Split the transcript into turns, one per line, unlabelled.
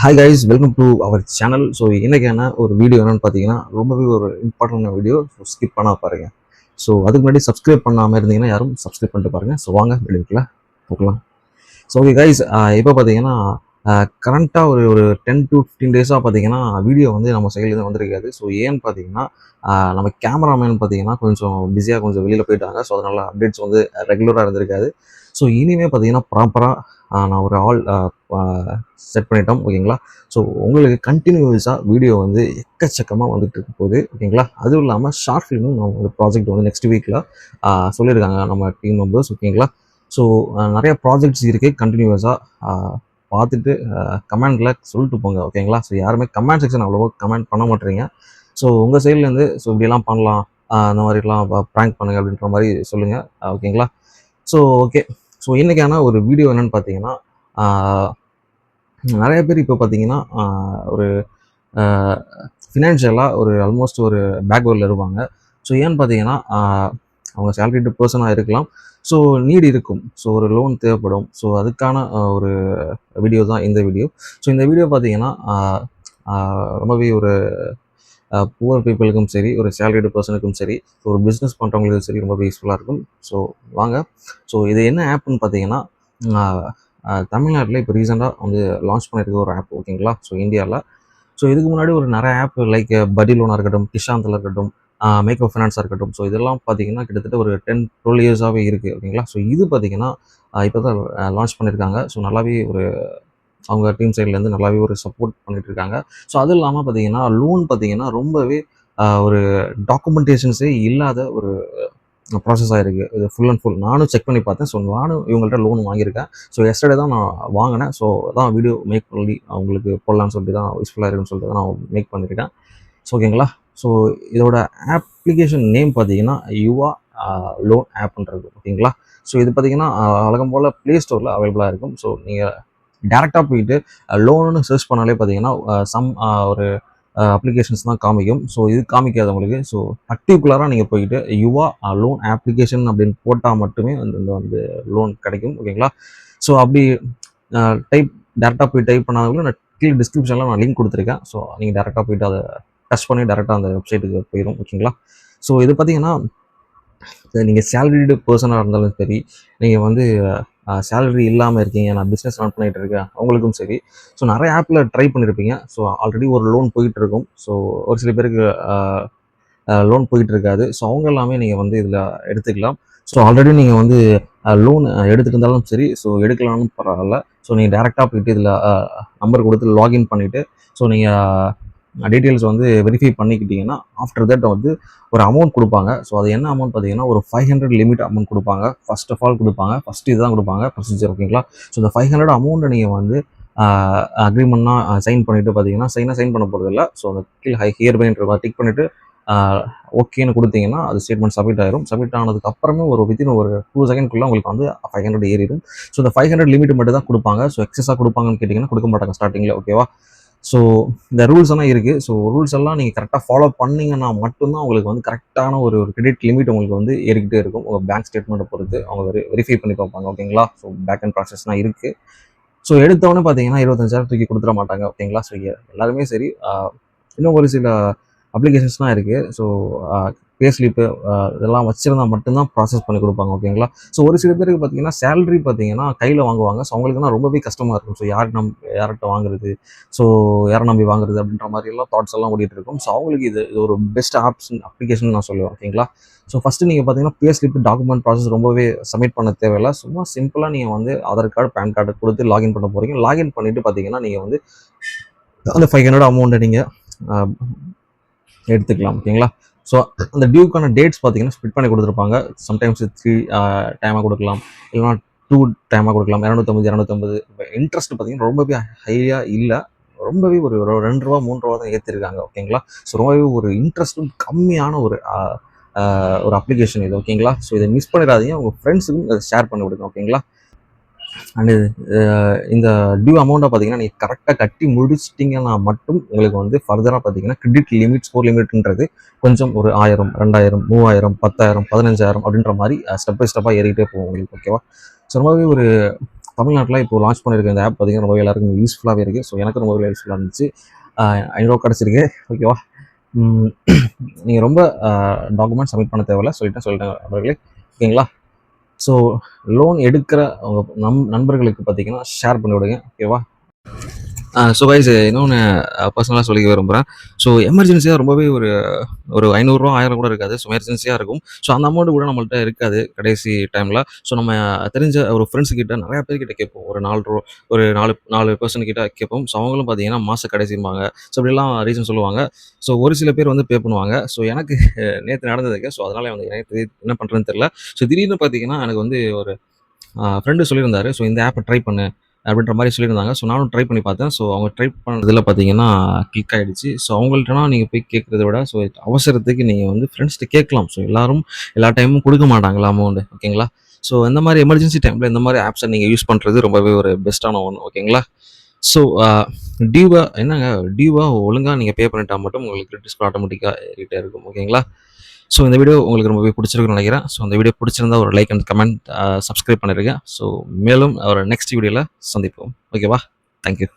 Hi guys welcome to our channel so இன்னைக்கான ஒரு video என்னன்னு பார்த்தீங்கன்னா ரொம்பவே ஒரு இம்பார்ட்டண்டான வீடியோ ஸோ ஸ்கிப் பண்ணா பாருங்க. ஸோ அதுக்கு முன்னாடி சப்ஸ்கிரைப் பண்ணாமல் இருந்தீங்கன்னா யாரும் சப்ஸ்கிரைப் பண்ணிட்டு பாருங்க. ஸோ வாங்க வீடியோக்குள்ள போகலாம். ஸோ ஓகே கைஸ் இப்போ பார்த்தீங்கன்னா கரண்ட்டாக ஒரு ஒரு டென் டு ஃபிஃப்டீன் டேஸாக பார்த்தீங்கன்னா வீடியோ வந்து நம்ம சைட்லேருந்து வந்திருக்காது. ஸோ ஏன்னு பார்த்தீங்கன்னா நம்ம கேமராமேன் பார்த்தீங்கன்னா கொஞ்சம் பிஸியாக கொஞ்சம் வெளியில் போயிட்டாங்க. ஸோ அதனால் அப்டேட்ஸ் வந்து ரெகுலராக இருந்திருக்காது. ஸோ இனிமேல் பார்த்தீங்கன்னா ப்ராப்பராக நான் ஒரு ஆல் செட் பண்ணிட்டோம் ஓகேங்களா ஸோ உங்களுக்கு கண்டினியூஸாக வீடியோ வந்து எக்கச்சக்கமாக வந்துட்டு இருக்க போகுது ஓகேங்களா அதுவும் இல்லாமல் ஷார்ட் ஃபிலிமும் நம்ம வந்து ப்ராஜெக்ட் வந்து நெக்ஸ்ட் வீக்கில் சொல்லியிருக்காங்க நம்ம டீம் மெம்பர்ஸ் ஓகேங்களா ஸோ நிறைய ப்ராஜெக்ட்ஸ் இருக்குது கண்டினியூஸாக பார்த்துட்டு கமெண்டில் சொல்லிட்டு போங்க ஓகேங்களா ஸோ யாருமே கமெண்ட் செக்ஷன் அவ்வளோவா கமெண்ட் பண்ண மாட்டேறீங்க. ஸோ உங்கள் சைட்லேருந்து ஸோ இப்படியெல்லாம் பண்ணலாம் அந்த மாதிரிலாம் ப்ராங்க் பண்ணுங்க அப்படின்ற மாதிரி சொல்லுங்கள் ஓகேங்களா ஸோ ஓகே ஸோ இன்றைக்கான ஒரு வீடியோ என்னென்னு பார்த்தீங்கன்னா நிறைய பேர் இப்போ பார்த்தீங்கன்னா ஒரு ஃபினான்ஷியலாக ஒரு ஆல்மோஸ்ட் ஒரு பேக்வேர்டில் இருப்பாங்க. ஸோ ஏன்னு பார்த்தீங்கன்னா அவங்க சேலரிடு பர்சனாக இருக்கலாம். ஸோ நீட் இருக்கும். ஸோ ஒரு லோன் தேவைப்படும். ஸோ அதுக்கான ஒரு வீடியோ தான் இந்த வீடியோ ஸோ இந்த வீடியோ பார்த்தீங்கன்னா ரொம்பவே ஒரு புவர் பீப்புளுக்கும் சரி ஒரு சேலரிடு பர்சனுக்கும் சரி ஒரு பிஸ்னஸ் பண்ணுறவங்களுக்கும் சரி ரொம்ப யூஸ்ஃபுல்லாக இருக்கும். ஸோ வாங்க. ஸோ இது என்ன ஆப்னு பார்த்தீங்கன்னா தமிழ்நாட்டில் இப்போ ரீசெண்டாக வந்து லான்ச் பண்ணியிருக்க ஒரு ஆப் ஓகேங்களா ஸோ இந்தியாவில் ஸோ இதுக்கு முன்னாடி ஒரு நிறைய ஆப் லைக் படி லோனாக இருக்கட்டும் கிஷாந்தில் இருக்கட்டும் மேக்கோ ஃபினான்ஸாக இருக்கட்டும். ஸோ இதெல்லாம் பார்த்தீங்கன்னா கிட்டத்தட்ட ஒரு டென் டுவெல் இயர்ஸாகவே இருக்குது ஓகேங்களா ஸோ இது பார்த்தீங்கன்னா இப்போ தான் லான்ச் பண்ணியிருக்காங்க ஸோ நல்லாவே ஒரு அவங்க டீம் சைட்லேருந்து நல்லாவே ஒரு சப்போர்ட் பண்ணிட்டு இருக்காங்க. ஸோ அது இல்லாமல் பார்த்தீங்கன்னா லோன் பார்த்தீங்கன்னா ரொம்பவே ஒரு டாக்குமெண்டேஷன்ஸே இல்லாத ஒரு ப்ராசஸ் ஆகிருக்கு இது ஃபுல் அண்ட் ஃபுல் நானும் செக் பண்ணி பார்த்தேன். ஸோ நானும் இவங்கள்ட்ட லோன் வாங்கியிருக்கேன். ஸோ எஸ்டர்டே தான் நான் வாங்கினேன். ஸோ அதான் வீடியோ மேக் பண்ணி அவங்களுக்கு போடலான்னு சொல்லிட்டு தான் யூஸ்ஃபுல்லாக இருக்குன்னு சொல்லிட்டு தான் நான் மேக் பண்ணியிருக்கேன். ஸோ ஓகேங்களா ஸோ இதோட அப்ளிகேஷன் நேம் பார்த்தீங்கன்னா யுவா லோன் ஆப்ன்றது ஓகேங்களா ஸோ இது பார்த்தீங்கன்னா அழகம் போல் ப்ளே ஸ்டோரில் அவைலபிளாக இருக்கும். ஸோ நீங்கள் டேரெக்டாக போயிட்டு லோனுன்னு சர்ச் பண்ணாலே பார்த்தீங்கன்னா சம் ஒரு அப்ளிகேஷன்ஸ் தான் காமிக்கும். ஸோ இது காமிக்காது உங்களுக்கு ஸோ பர்டிகுலராக நீங்கள் போயிட்டு யுவா லோன் அப்ளிகேஷன் அப்படின்னு போட்டால் மட்டுமே வந்து இந்த வந்து லோன் கிடைக்கும் ஓகேங்களா ஸோ அப்படி டைப் டேரெக்டாக போய் டைப் பண்ணாதவங்களும் நான் கீழே டிஸ்கிரிப்ஷனில் நான் லிங்க் கொடுத்துருக்கேன். ஸோ நீங்கள் டேரெக்டாக போயிட்டு அதை டச் பண்ணி டேரெக்டாக அந்த வெப்சைட்டுக்கு போயிடும் ஓகேங்களா ஸோ இது பார்த்தீங்கன்னா நீங்கள் சேலரிடு பர்சனாக இருந்தாலும் சரி நீங்கள் வந்து சேலரி இல்லாமல் இருக்கீங்க நான் பிஸ்னஸ் ரன் பண்ணிகிட்டு இருக்கேன் அவங்களுக்கும் சரி. ஸோ நிறைய ஆப்பில் ட்ரை பண்ணியிருப்பீங்க ஸோ ஆல்ரெடி ஒரு லோன் போயிட்டு இருக்கும் ஸோ ஒரு சில பேருக்கு லோன் போயிட்டு இருக்காது ஸோ அவங்க எல்லாமே நீங்கள் வந்து இதில் எடுத்துக்கலாம். ஸோ ஆல்ரெடி நீங்கள் வந்து லோன் எடுத்துட்டு இருந்தாலும் சரி ஸோ எடுக்கலாம்னு பரவாயில்ல. ஸோ நீங்கள் டேரெக்டாக போயிட்டு இதில் நம்பர் கொடுத்து லாகின் பண்ணிவிட்டு ஸோ நீங்கள் டீட்டெயில்ஸ் வந்து வெரிஃபை பண்ணிக்கிட்டீங்கன்னா ஆஃப்டர் தட் வந்து ஒரு அமௌண்ட் கொடுப்பாங்க. ஸோ அது என்ன அமௌண்ட் பார்த்தீங்கன்னா ஒரு ஃபைவ் ஹண்ட்ரட் லிமிட் அமௌண்ட் கொடுப்பாங்க. ஃபர்ஸ்ட் ஆஃப் ஆல் கொடுப்பாங்க. ஃபஸ்ட் இதுதான் கொடுப்பாங்க ப்ரொசீஜர் ஓகேங்களா ஸோ இந்த ஃபைவ் ஹண்ட்ரட் அமௌண்ட்டை நீங்கள் வந்து அக்ரிமெண்ட்னா சைன் பண்ணிவிட்டு பார்த்தீங்கன்னா சைனாக சைன் பண்ண போகிறது இல்லை. ஸோ அந்த கீழ் ஹை ஹியர் பைன்ற டிக் பண்ணிவிட்டு ஓகேன்னு கொடுத்தீங்கன்னா அது ஸ்டேட்மெண்ட் சப்மிட் ஆயிரும். சப்மிட் ஆனதுக்கு அப்புறமே ஒரு வித்தின் ஒரு டூ செகண்ட்குள்ளே உங்களுக்கு வந்து ஃபைவ் ஹண்ட்ரட் ஏறிடும். ஸோ இந்த ஃபைவ் ஹண்ட்ரட் லிமிட் மட்டும் தான் கொடுப்பாங்க ஸோ எக்ஸஸாக கொடுப்பாங்கன்னு கேட்டிங்கன்னா கொடுக்க மாட்டாங்க ஸ்டார்டிங்கில் ஓகேவா ஸோ இந்த ரூல்ஸ் எல்லாம் இருக்குது ஸோ ரூல்ஸ் எல்லாம் நீங்கள் கரெக்டாக ஃபாலோ பண்ணிங்கன்னா மட்டும்தான் உங்களுக்கு வந்து கரெக்டான ஒரு ஒரு கிரெடிட் லிமிட் உங்களுக்கு வந்து ஏறிக்கிட்டே இருக்கும். உங்கள் பேங்க் ஸ்டேட்மெண்ட்டை பொறுத்து அவங்க வெரி வெரிஃபை பண்ணி பார்ப்பாங்க. ஓகேங்களா ஸோ பேக் அண்ட் ப்ராசஸ்லாம் இருக்குது ஸோ எடுத்தவொடனே பார்த்தீங்கன்னா இருபத்தஞ்சாயிரம் தூக்கி கொடுத்துட மாட்டாங்க. ஓகேங்களா ஸோ எல்லாருமே சரி. இன்னும் ஒரு சில அப்ளிகேஷன்ஸ்லாம் இருக்குது ஸோ பே ஸ்லிப்பு இதெல்லாம் வச்சுருந்தா மட்டும்தான் ப்ராசஸ் பண்ணி கொடுப்பாங்க ஓகேங்களா ஸோ ஒரு சில பேருக்கு பார்த்தீங்கன்னா சேலரி பார்த்தீங்கன்னா கையில் வாங்குவாங்க. ஸோ அவங்களுக்குனா ரொம்பவே கஷ்டமாக இருக்கும். ஸோ யார் நம் யார்கிட்ட வாங்குறது? ஸோ யாரை நம்பி வாங்குறது அப்படின்ற மாதிரி எல்லாம் தாட்ஸ் எல்லாம் ஓடிட்டு இருக்கும். ஸோ அவங்களுக்கு இது இது ஒரு பெஸ்ட் ஆப்ஷன் அப்ளிகேஷன் நான் சொல்லுவேன் ஓகேங்களா ஸோ ஃபஸ்ட்டு நீங்கள் பார்த்தீங்கன்னா பே ஸ்லிப் டாக்குமெண்ட் ப்ராசஸ் ரொம்பவே சப்மிட் பண்ண தேவையில்லை. சும்மா சிம்பிளாக நீங்கள் வந்து ஆதார் கார்டு பேன் கார்டு கொடுத்து லாகின் பண்ண போகிறீங்க லாகின் பண்ணிவிட்டு பார்த்தீங்கன்னா நீங்கள் வந்து அந்த ஃபைவ் ஹண்ட்ரட் அமௌண்ட்டை நீங்கள் எடுத்துக்கலாம் ஓகேங்களா ஸோ அந்த டியூக்கான டேட்ஸ் பார்த்தீங்கன்னா ஸ்பிட் பண்ணி கொடுத்துருப்பாங்க. சம்டைம்ஸ் த்ரீ டைமாக கொடுக்கலாம். இல்லைனா டூ டைமாக கொடுக்கலாம். இரநூத்தம்பது இரநூத்தம்பது. இன்ட்ரெஸ்ட் பார்த்தீங்கன்னா ரொம்பவே ஹையாக இல்லை. ரொம்பவே ஒரு ரெண்டு ரூபா மூணு ரூபா தான் ஏற்றிருக்காங்க ஓகேங்களா ஸோ ரொம்பவே ஒரு இன்ட்ரெஸ்ட்டும் கம்மியான ஒரு ஒரு அப்ளிகேஷன் இது. ஓகேங்களா ஸோ இதை மிஸ் பண்ணிடாதீங்க. உங்கள் ஃப்ரெண்ட்ஸுக்கும் அதை ஷேர் பண்ணி கொடுங்க ஓகேங்களா அண்டு uh, இந்த டியூ அமௌண்ட்டை பார்த்தீங்கன்னா நீங்கள் கரெக்டாக கட்டி முடிச்சிட்டிங்கன்னா மட்டும் உங்களுக்கு வந்து ஃபர்தராக பார்த்தீங்கன்னா கிரெடிட் லிமிட் ஸ்கோர் லிமிட்ன்றது கொஞ்சம் ஒரு ஆயிரம் ரெண்டாயிரம் மூவாயிரம் பத்தாயிரம் பதினஞ்சாயிரம் அப்படின்ற மாதிரி ஸ்டெப் பை ஸ்டெப்பாக ஏறிக்கிட்டே போகும் உங்களுக்கு ஓகேவா ஸோ ரொம்பவே ஒரு தமிழ்நாட்டில் இப்போ லான்ச் பண்ணியிருக்க இந்த ஆப் பார்த்தீங்கன்னா uh, ரொம்ப எல்லாருக்கும் யூஸ்ஃபுல்லாகவே இருக்குது ஸோ எனக்கு ரொம்ப யூஸ்ஃபுல்லாக இருந்துச்சு. ஐநூறுவா கிடச்சிருக்கு. ஓகேவா நீங்கள் ரொம்ப டாக்குமெண்ட் சப்மிட் பண்ண தேவையில்ல. சொல்லிட்டேன் சொல்லிட்டேன் அவர்களே. ஓகேங்களா? ஸோ லோன் எடுக்கிற நம் நண்பர்களுக்கு பார்த்தீங்கன்னா ஷேர் பண்ணி விடுங்க ஓகேவா ஸோ கைஸ் இன்னொன்று பர்சனலாக சொல்லிக்க விரும்புகிறேன் ஸோ எமர்ஜென்சியாக ரொம்பவே ஒரு ஒரு ஐநூறுரூவா ஆயிரம் கூட இருக்காது. ஸோ எமர்ஜென்சியாக இருக்கும். ஸோ அந்த அமௌண்ட் கூட நம்மள்ட்ட இருக்காது கடைசி டைமில் ஸோ நம்ம தெரிஞ்ச ஒரு ஃப்ரெண்ட்ஸ் கிட்ட நிறையா பேர்கிட்ட கேட்போம். ஒரு நாலு ரூபா ஒரு நாலு நாலு பர்சன் கிட்ட கேட்போம். ஸோ அவங்களும் பார்த்தீங்கன்னா மாத கடைசிம்பாங்க. ஸோ இப்படிலாம் ரீசன் சொல்லுவாங்க. ஸோ ஒரு சில பேர் வந்து பே பண்ணுவாங்க. ஸோ எனக்கு நேற்று நடந்ததுக்கு ஸோ அதனால் வந்து எனக்கு என்ன பண்ணுறதுன்னு தெரில ஸோ திடீர்னு பார்த்தீங்கன்னா எனக்கு வந்து ஒரு ஃப்ரெண்டு சொல்லியிருந்தாரு. ஸோ இந்த ஆப்பை ட்ரை பண்ணு. அப்படின்ற மாதிரி சொல்லியிருந்தாங்க. ஸோ நானும் ட்ரை பண்ணி பார்த்தேன். ஸோ அவங்க ட்ரை பண்ணதில் பார்த்தீங்கன்னா கிளிக் ஆகிடுச்சு ஸோ அவங்கள்ட்டனா நீங்கள் போய் கேட்குறத விட ஸோ அவசரத்துக்கு நீங்கள் வந்து ஃப்ரெண்ட்ஸ்கிட்ட கேட்கலாம். ஸோ எல்லாரும் எல்லா டைமும் கொடுக்க மாட்டாங்களா அமௌண்ட் ஓகேங்களா ஸோ இந்த மாதிரி எமர்ஜென்சி டைமில் இந்த மாதிரி ஆப்ஸை நீங்கள் யூஸ் பண்ணுறது ரொம்பவே ஒரு பெஸ்ட்டான ஒன்று ஓகேங்களா ஸோ டியூவா uh, என்னங்க? டியூவா ஒழுங்காக நீங்கள் பே பண்ணிட்டா மட்டும் உங்களுக்கு கிரெடிட் ஸ்கோர் ஆட்டோமேட்டிக்காக ஏறிட்டே இருக்கும். ஓகேங்களா ஸோ இந்த வீடியோ உங்களுக்கு ரொம்பவே பிடிச்சிருக்குன்னு நினைக்கிறேன். ஸோ இந்த வீடியோ பிடிச்சிருந்தா ஒரு லைக் அண்ட் கமெண்ட் சப்ஸ்கிரைப் பண்ணிருக்கேன் ஸோ மேலும் ஒரு நெக்ஸ்ட் வீடியோவில் சந்திப்போம். ஓகேவா தேங்க்யூ